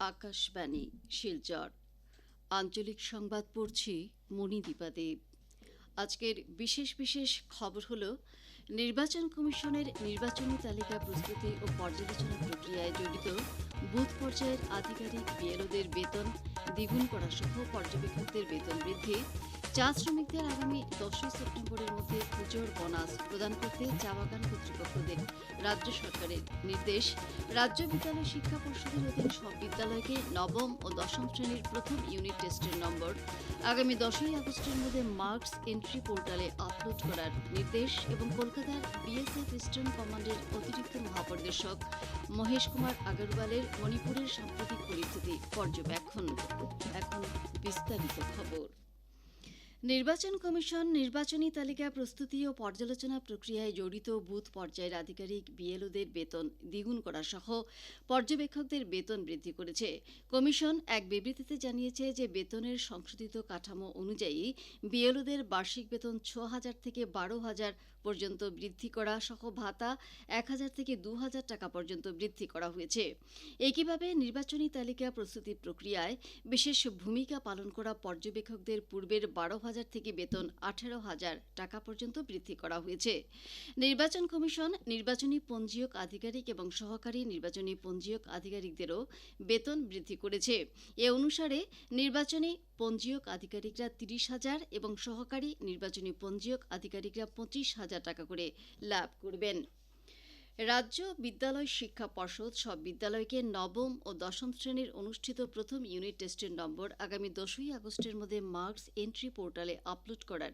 আকাশবাণী, শিলচর। আঞ্চলিক সংবাদ পড়ছি মণিদীপা দেব। আজকের বিশেষ বিশেষ খবর হল, নির্বাচন কমিশনের নির্বাচনী তালিকা প্রস্তুতি ও পর্যালোচনা প্রক্রিয়ায় জড়িত বুথ পর্যায়ের আধিকারিক বিএলওদের বেতন দ্বিগুণ করা সহ পর্যবেক্ষকদের বেতন বৃদ্ধি চা শ্রমিকদের আগামী দশই সেপ্টেম্বরের মধ্যে পুজোর বোনাস প্রদান করতে চা বাগান কর্তৃপক্ষদের রাজ্য সরকারের নির্দেশ। রাজ্য বিদ্যালয় শিক্ষা পর্ষদের অধীন সব বিদ্যালয়কে নবম ও দশম শ্রেণির প্রথম ইউনিট টেস্টের নম্বর। আগামী দশই আগস্টের মধ্যে মার্কস এন্ট্রি পোর্টালে আপলোড করার নির্দেশ এবং কলকাতার বিএসএফ ইস্টার্ন কমান্ডের অতিরিক্ত মহাপরিদর্শক মহেশ কুমার আগরওয়ালের মণিপুরের সাম্প্রতিক পরিস্থিতি পর্যবেক্ষণ। এখন বিস্তারিত খবর। নির্বাচন কমিশন নির্বাচনী তালিকা প্রস্তুতি ও পর্যালোচনা প্রক্রিয়ায় জড়িত বুথ পর্যায়ের আধিকারিক বিএলওদের বেতন দ্বিগুণ করা সহ পর্যবেক্ষকদের বেতন বৃদ্ধি করেছে। কমিশন এক বিবৃতিতে জানিয়েছে যে বেতনের সংশোধিত কাঠামো অনুযায়ী বিএলওদের বার্ষিক বেতন ছ হাজার থেকে বারো হাজার পর্যন্ত বৃদ্ধি করা সহ ভাতা এক হাজার থেকে দু হাজার টাকা পর্যন্ত বৃদ্ধি করা হয়েছে। একইভাবে নির্বাচনী তালিকা প্রস্তুতি প্রক্রিয়ায় বিশেষ ভূমিকা পালন করা পর্যবেক্ষকদের পূর্বের বারো হাজার থেকে বেতন আঠেরো হাজার টাকা পর্যন্ত বৃদ্ধি করা হয়েছে। নির্বাচন কমিশন নির্বাচনী পঞ্জীয়ক আধিকারিক এবং সহকারী নির্বাচনী পঞ্জীয়ক আধিকারিকদেরও বেতন বৃদ্ধি করেছে। এ অনুসারে নির্বাচনী পঞ্জীয়ক আধিকারিকরা তিরিশ হাজার এবং সহকারী নির্বাচনী পঞ্জীয়ক আধিকারিকরা পঁচিশ হাজার টাকা করে লাভ করবেন। রাজ্য বিদ্যালয় শিক্ষা পর্ষদ সব বিদ্যালয়কে নবম ও দশম শ্রেণির অনুষ্ঠিত প্রথম ইউনিট টেস্টের নম্বর আগামী দশই আগস্টের মধ্যে মার্কস এন্ট্রি পোর্টালে আপলোড করার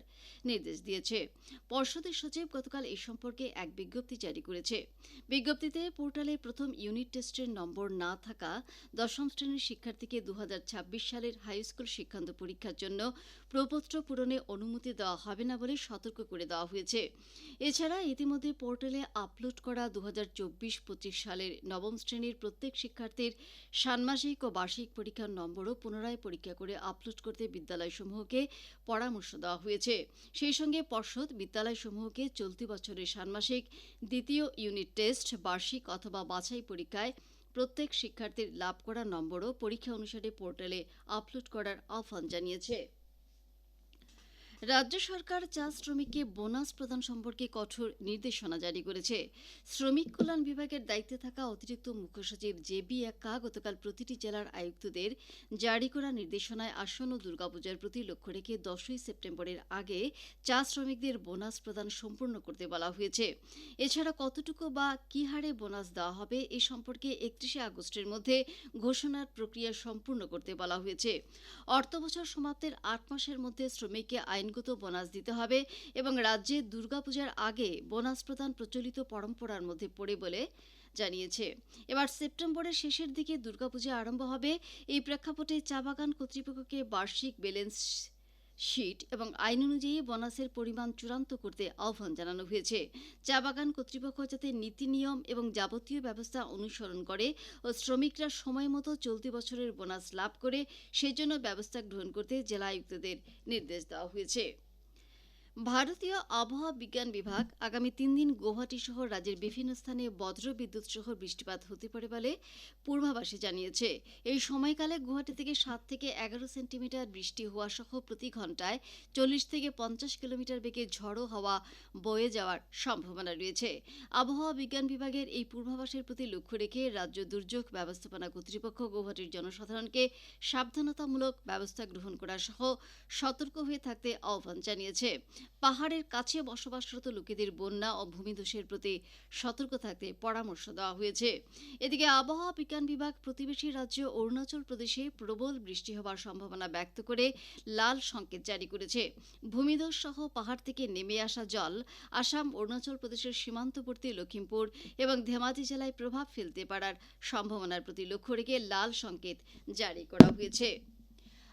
নির্দেশ দিয়েছে। পর্ষদের সচিব গতকাল এই সম্পর্কে এক বিজ্ঞপ্তি জারি করেছে। বিজ্ঞপ্তিতে পোর্টালে প্রথম ইউনিট টেস্টের নম্বর না থাকা দশম শ্রেণির শিক্ষার্থীকে দু হাজার ছাব্বিশ সালের হাইস্কুল শিক্ষান্ত পরীক্ষার জন্য প্রপত্র পূরণে অনুমতি দেওয়া হবে না বলে সতর্ক করে দেওয়া হয়েছে। এছাড়া ইতিমধ্যে পোর্টালে আপলোড করা দু হাজার চব্বিশ পঁচিশ সালের নবম শ্রেণির প্রত্যেক শিক্ষার্থীর ষান্মাসিক ও বার্ষিক পরীক্ষার নম্বরও পুনরায় পরীক্ষা করে আপলোড করতে বিদ্যালয়সমূহকে পরামর্শ দেওয়া হয়েছে। সেই সঙ্গে পর্ষদ বিদ্যালয়সমূহকে চলতি বছরের ষান্মাসিক দ্বিতীয় ইউনিট টেস্ট বার্ষিক অথবা বাছাই পরীক্ষায় প্রত্যেক শিক্ষার্থীর লাভ করা নম্বরও পরীক্ষা অনুসারে পোর্টালে আপলোড করার আহ্বান জানিয়েছে। রাজ্য সরকার চা শ্রমিককে বোনাস প্রদান সম্পর্কে কঠোর নির্দেশনা জারি করেছে। শ্রমিক কল্যাণ বিভাগের দায়িত্বে থাকা অতিরিক্ত মুখ্য সচিব জে বি এক্কা গতকাল প্রতিটি জেলার আয়ুক্তদের জারি করা নির্দেশনায় আসন্ন দুর্গাপূজার প্রতি লক্ষ্য রেখে দশই সেপ্টেম্বরের আগে চা শ্রমিকদের বোনাস প্রদান সম্পূর্ণ করতে বলা হয়েছে। এছাড়া কতটুকু বা কি হারে বোনাস দেওয়া হবে এ সম্পর্কে একত্রিশে আগস্টের মধ্যে ঘোষণার প্রক্রিয়া সম্পূর্ণ করতে বলা হয়েছে। অর্থবছর সমাপ্তের আট মাসের মধ্যে শ্রমিককে আইনগত বোনাস দিতে হবে এবং রাজ্যে দুর্গাপূজার আগে বোনাস প্রদান প্রচলিত পরম্পরার মধ্যে পড়ে বলে জানিয়েছে। এবার সেপ্টেম্বরের শেষের দিকে দুর্গাপূজা আরম্ভ হবে। এই প্রেক্ষাপটে চা বাগান কর্তৃপক্ষকে বার্ষিক ব্যালেন্স শিট এবং আইন অনুযায়ী বোনাসের পরিমাণ চূড়ান্ত করতে আহ্বান জানানো হয়েছে। চা বাগান কর্তৃপক্ষ যাতে নীতি নিয়ম এবং যাবতীয় ব্যবস্থা অনুসরণ করে ও শ্রমিকরা সময় মতো চলতি বছরের বোনাস লাভ করে, সেজন্য ব্যবস্থা গ্রহণ করতে জেলা আয়ুক্তদের নির্দেশ দেওয়া হয়েছে। ভারতীয় আবহাওয়া বিজ্ঞান বিভাগ আগামী তিন দিন গৌহাটি সহ রাজ্যের বিভিন্ন স্থানে বজ্র বিদ্যুৎ সহ বৃষ্টিপাত হতে পারে বলে পূর্বাভাসে জানিয়েছে। এই সময়কালে গুয়াহাটি থেকে সাত থেকে এগারো সেন্টিমিটার বৃষ্টি হওয়া সহ প্রতি ঘন্টায় চল্লিশ থেকে পঞ্চাশ কিলোমিটার বেগে ঝড়ো হওয়া বয়ে যাওয়ার সম্ভাবনা রয়েছে। আবহাওয়া বিজ্ঞান বিভাগের এই পূর্বাভাসের প্রতি লক্ষ্য রেখে রাজ্য দুর্যোগ ব্যবস্থাপনা কর্তৃপক্ষ গৌহাটির জনসাধারণকে সাবধানতামূলক ব্যবস্থা গ্রহণ করা সহ সতর্ক হয়ে থাকতে আহ্বান জানিয়েছে। পাহাড়ের কাছে বসবাসরত লোকেদের বন্যা ও ভূমিধসের প্রতি সতর্ক থাকতে পরামর্শ দেওয়া হয়েছে। এদিকে আবহাওয়া বিজ্ঞান বিভাগ প্রতিবেশী রাজ্য অরুণাচল প্রদেশে প্রবল বৃষ্টি হওয়ার সম্ভাবনা ব্যক্ত করে লাল সংকেত জারি করেছে। ভূমিধস সহ পাহাড় থেকে নেমে আসা জল আসাম, অরুণাচল প্রদেশের সীমান্তবর্তী লখিমপুর এবং ধেমাজি জেলায় প্রভাব ফেলতে পারার সম্ভাবনার প্রতি লক্ষ্য রেখে লাল সংকেত জারি করা হয়েছে।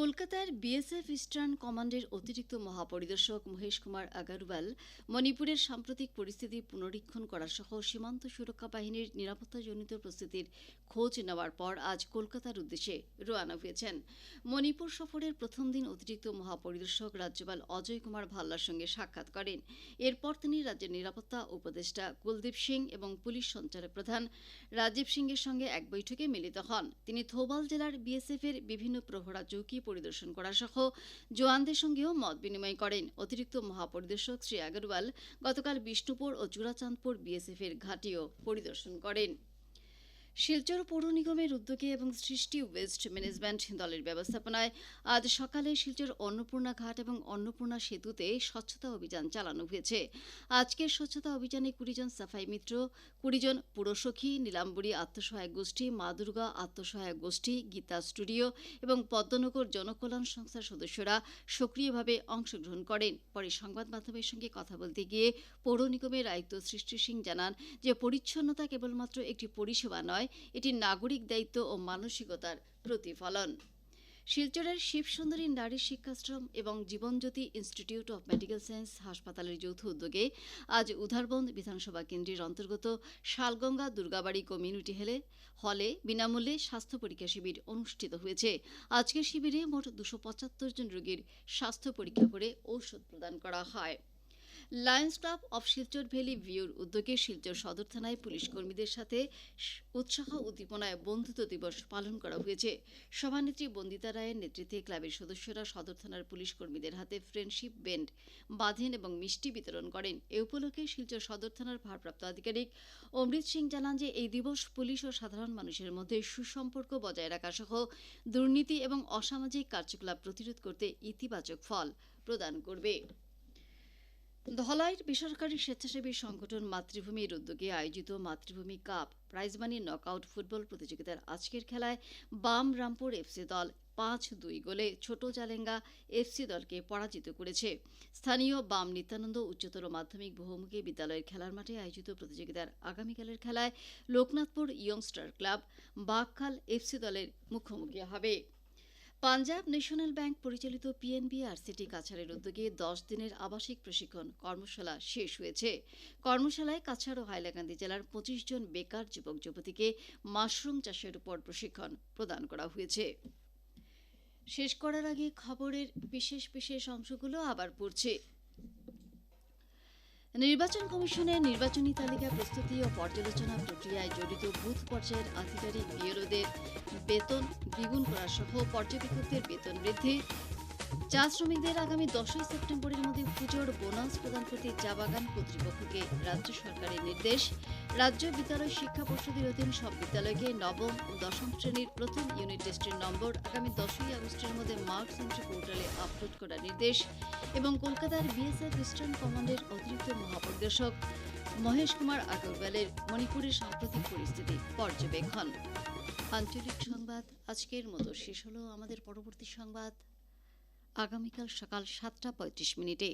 কলকাতার বিএসএফ ইস্টার্ন কমান্ডের অতিরিক্ত মহাপরিদর্শক মহেশ কুমার আগারওয়াল মণিপুরের সাম্প্রতিক পরিস্থিতি পুনরীক্ষণ করা সহ সীমান্ত সুরক্ষা বাহিনীর নিরাপত্তাজনিত প্রস্তুতির খোঁজ নেওয়ার পর আজ কলকাতার উদ্দেশ্যে রওনা হয়েছেন। মণিপুর সফরের প্রথম দিন অতিরিক্ত মহাপরিদর্শক রাজ্যপাল অজয় কুমার ভাল্লার সঙ্গে সাক্ষাৎ করেন। এরপর তিনি রাজ্যের নিরাপত্তা উপদেষ্টা কুলদীপ সিং এবং পুলিশ সঞ্চালক প্রধান রাজীব সিংয়ের সঙ্গে এক বৈঠকে মিলিত হন। তিনি থৌবাল জেলার বিএসএফ এর বিভিন্ন প্রহরা চৌকি পরিদর্শন করা সহ জওয়ানদের সঙ্গেও মত বিনিময় করেন। অতিরিক্ত মহাপরিদর্শক শ্রী আগরওয়াল গতকাল বিষ্ণুপুর ও চূড়াচাঁদপুর বিএসএফ এর ঘাঁটিও পরিদর্শন করেন। শিলচর পৌর নিগমের উদ্যোগে এবং সৃষ্টি ওয়েস্ট ম্যানেজমেন্ট দলের ব্যবস্থাপনায় আজ সকালে শিলচর অন্নপূর্ণা ঘাট এবং অন্নপূর্ণা সেতুতে স্বচ্ছতা অভিযান চালানো হয়েছে। আজকের স্বচ্ছতা অভিযানে কুড়িজন সাফাই মিত্র, কুড়িজন পুরসখী, নীলাম্বরী আত্মসহায়ক গোষ্ঠী, মা দুর্গা আত্মসহায়ক গোষ্ঠী, গীতা স্টুডিও এবং পদ্মনগর জনকল্যাণ সংস্থার সদস্যরা সক্রিয়ভাবে অংশগ্রহণ করেন। পরে সংবাদ মাধ্যমের সঙ্গে কথা বলতে গিয়ে পৌর নিগমের আয়ুক্ত সৃষ্টি সিং জানান যে, পরিচ্ছন্নতা কেবলমাত্র একটি পরিষেবা নয় এটি নাগরিক দায়িত্ব ও মানসিকতার প্রতিফলন। শিলচরের শিবসুন্দরী নারী শিক্ষাশ্রম এবং Jeevanjyoti Institute of Medical Science হাসপাতালের যৌথ উদ্যোগে আজ উধারবন্দ বিধানসভা কেন্দ্রের অন্তর্গত শালগঙ্গা দুর্গাবাড়ি কমিউনিটি হেলে, হলে বিনামূল্যে স্বাস্থ্য পরীক্ষা শিবির অনুষ্ঠিত হয়েছে। আজকের শিবিরে মোট দুশো জন রোগীর স্বাস্থ্য পরীক্ষা করে ঔষধ প্রদান করা হয়। Lions Club of Silchar Valley ভিউর উদ্যোগে শিলচর সদর থানায় পুলিশ কর্মীদের সাথে উৎসাহ উদ্দীপনায় বন্ধুত্ব দিবস পালন করা হয়েছে। সভানেত্রী বন্দিতা রায়ের নেতৃত্বে ক্লাবের সদস্যরা সদর থানার পুলিশ কর্মীদের হাতে ফ্রেন্ডশিপ বেন্ড, বাঁধেন এবং মিষ্টি বিতরণ করেন। এ উপলক্ষে শিলচর সদর থানার ভারপ্রাপ্ত আধিকারিক অমৃত সিং জানান যে, এই দিবস পুলিশ ও সাধারণ মানুষের মধ্যে সুসম্পর্ক বজায় রাখা সহ দুর্নীতি এবং অসামাজিক কার্যকলাপ প্রতিরোধ করতে ইতিবাচক ফল প্রদান করবে। ধলাইয়ের বেসরকারি স্বেচ্ছাসেবী সংগঠন মাতৃভূমির উদ্যোগে আয়োজিত মাতৃভূমি কাপ প্রাইজমানি নকআউট ফুটবল প্রতিযোগিতার আজকের খেলায় বাম রামপুর এফসি দল পাঁচ দুই গোলে ছোট জালেঙ্গা এফসি দলকে পরাজিত করেছে। স্থানীয় বাম নিত্যানন্দ উচ্চতর মাধ্যমিক বহুমুখী বিদ্যালয়ের খেলার মাঠে আয়োজিত প্রতিযোগিতার আগামীকালের খেলায় Loknathpur youngster club Baghkhal FC দলের মুখোমুখি হবে। পাঞ্জাব ন্যাশনাল ব্যাংক পরিচালিত পিএনবি আর সিটি কাছাড়ের উদ্যোগে দশ দিনের আবাসিক প্রশিক্ষণ কর্মশালা শেষ হয়েছে। কর্মশালায় কাছাড় ও হাইলাকান্দি জেলার পঁচিশ জন বেকার যুবক যুবতীকে মাশরুম চাষের উপর প্রশিক্ষণ প্রদান করা হয়েছে। শেষ করার আগে খবরের বিশেষ বিশেষ অংশগুলো আবার পড়ছে। নির্বাচন কমিশনের নির্বাচনী তালিকা প্রস্তুতি ও পর্যালোচনা প্রক্রিয়ায় জড়িত বুথ পর্যায়ের আধিকারিক বিএলওদের বেতন দ্বিগুণ করা সহ পর্যবেক্ষকদের বেতন বৃদ্ধি চা শ্রমিকদের আগামী দশই সেপ্টেম্বরের মধ্যে পুজোর বোনাস প্রদান করতে চা বাগান কর্তৃপক্ষকে রাজ্য সরকারের নির্দেশ। রাজ্য বিদ্যালয় শিক্ষা পর্ষদের অধীন সব বিদ্যালয়কে নবম ও দশম শ্রেণির প্রথম ইউনিট টেস্টের নম্বর আগামী দশই আগস্টের মধ্যে মার্কস এন্ট্রি পোর্টালে আপলোড করার নির্দেশ এবং কলকাতার বিএসএফ ইস্টার্ন কমান্ডের অতিরিক্ত মহাপরিদর্শক মহেশ কুমার আগরওয়ালের মণিপুরের সাম্প্রতিক পরিস্থিতি পর্যবেক্ষণ। আঞ্চলিক সংবাদ, আজকের মতো শেষ হলো আমাদের পরবর্তী সংবাদ। আগামীকাল সকাল সাতটা পঁয়ত্রিশ মিনিটে।